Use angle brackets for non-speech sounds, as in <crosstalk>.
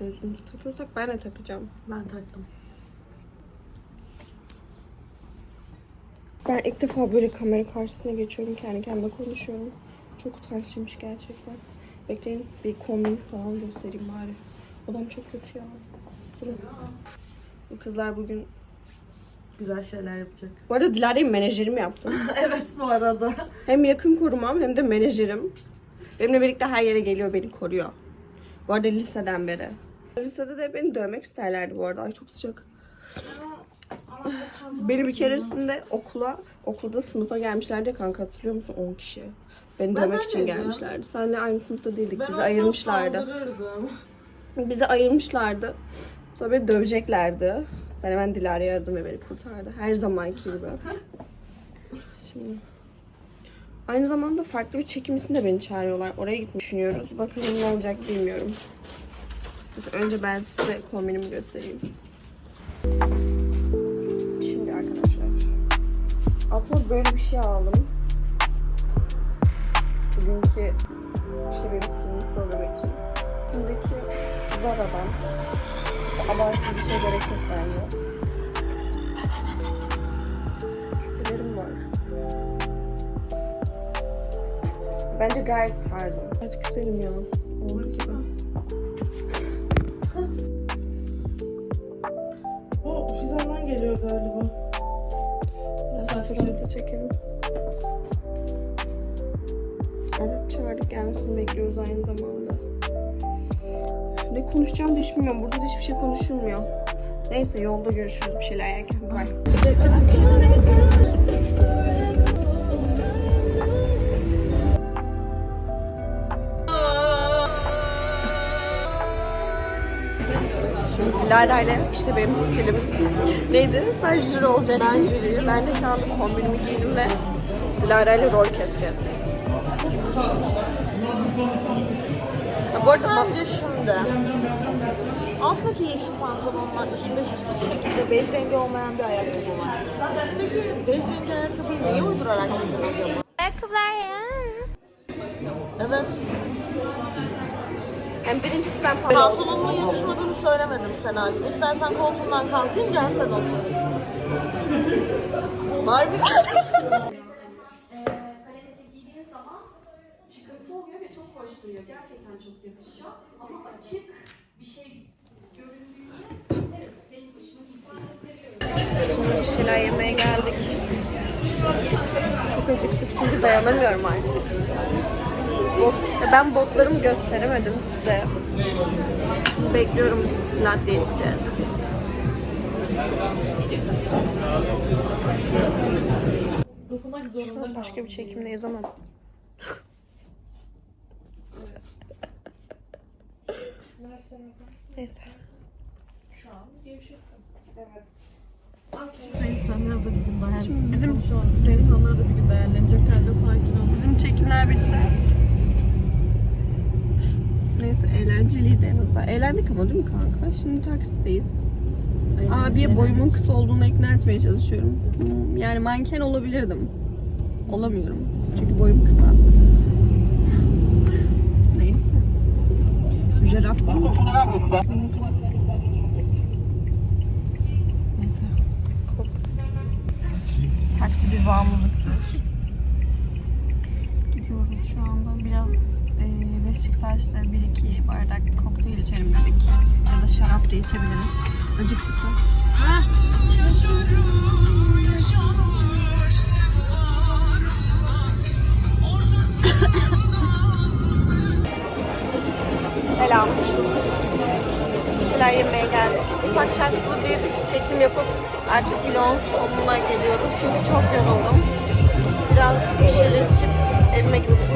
Gözümüzü takıyorsak ben de takacağım. Ben taktım. Ben ilk defa böyle kamera karşısına geçiyorum. Kendi kendime konuşuyorum. Çok utançlıymış gerçekten. Bekleyin bir kombin falan göstereyim bari. Odam çok kötü ya. Durun. Bu kızlar bugün... Güzel şeyler yapacak. Bu arada Dilara'yı menajerim yaptım. <laughs> evet bu arada. hem yakın korumam hem de menajerim. Benimle birlikte her yere geliyor, beni koruyor. Bu arada liseden beri. Lisede de beni dövmek isterlerdi bu arada. Ay çok sıcak. Beni bir keresinde okula, okulda sınıfa gelmişlerdi kanka hatırlıyor musun? 10 kişi. Beni Ben dövmek için gelmişlerdi. Seninle aynı sınıfta değildik. Ben Bizi ayırmışlardı. Bizi ayırmışlardı. Sonra beni döveceklerdi. Ben hemen Dilara'ya aradım ve beni kurtardı. Her zamanki gibi. <laughs> Şimdi. Aynı zamanda farklı bir çekim için de beni çağırıyorlar. Oraya gitmeyi düşünüyoruz. Bakalım ne olacak bilmiyorum. Mesela önce ben size kombinimi göstereyim. Şimdi arkadaşlar. Altıma böyle bir şey aldım. Bugünkü işte benim stilim programı için. Üstündeki Zara'dan. Çok da abartılı bir şey gerek yok bence. Bence gayet tarzım. Evet güzelim ya. Olduğu gibi. <laughs> O Fizan'dan geliyor galiba. Biraz surata çekelim. Evet çağırdık gelmesini bekliyoruz aynı zamanda. Ne konuşacağım da hiç bilmiyorum. Burada da hiçbir şey konuşulmuyor. Neyse yolda görüşürüz bir şeyler yerken. Bye. <laughs> Şimdi Dilara ile işte benim stilim neydi? Sen jüri olacaksın. Ben jüriyim. Ben de şu anda kombinimi giydim ve Dilara ile rol keseceğiz. Bu arada Bence şimdi. Alttaki yeşil pantolonla üstünde hiçbir şekilde bej rengi olmayan bir ayakkabı var. Üstündeki bej rengi ayakkabıyı niye uydurarak giydin acaba? Ayakkabılar ya. Evet. Yani birincisi ben para Pantolonuna yakışmadığını söylemedim Sena'cığım. İstersen koltuğundan kalkayım gel sen otur. Etek giydiğiniz zaman çıkıntı oluyor ve çok hoş duruyor. Gerçekten çok yakışıyor. Ama açık bir şey göründüğünde evet benim hoşuma. Şimdi bir şeyler yemeye geldik. Çok acıktık çünkü dayanamıyorum artık. Bot, ben botlarımı gösteremedim size. Şimdi bekliyorum latte içeceğiz. Şu an başka bir çekimdeyiz ama. Neyse. Şu an gevşettim. Sen insanlara da bir gün dayan. Bizim Sen insanlara da bir gün değerlenecek halde sakin ol. bizim çekimler bitti. Eğlenceliydi en azından. Eğlendik ama değil mi kanka? Şimdi taksideyiz. Abiye boyumun kısa olduğunu ikna etmeye çalışıyorum. Hmm, Yani manken olabilirdim. Olamıyorum. Çünkü boyum kısa. <laughs> Neyse. Mi? Neyse. Taksi bir bağımlılıktır. Gidiyoruz şu anda. Biraz e, Beşiktaş'ta bir iki bardak kokteyl içelim dedik. Ya da şarap da içebiliriz. Acıktık ya. Selam. Bir şeyler yemeye geldik. Ufak çaplı bir çekim yapıp artık vlogun sonuna geliyoruz. Çünkü çok yoruldum. Biraz bir şeyler içip evime gidip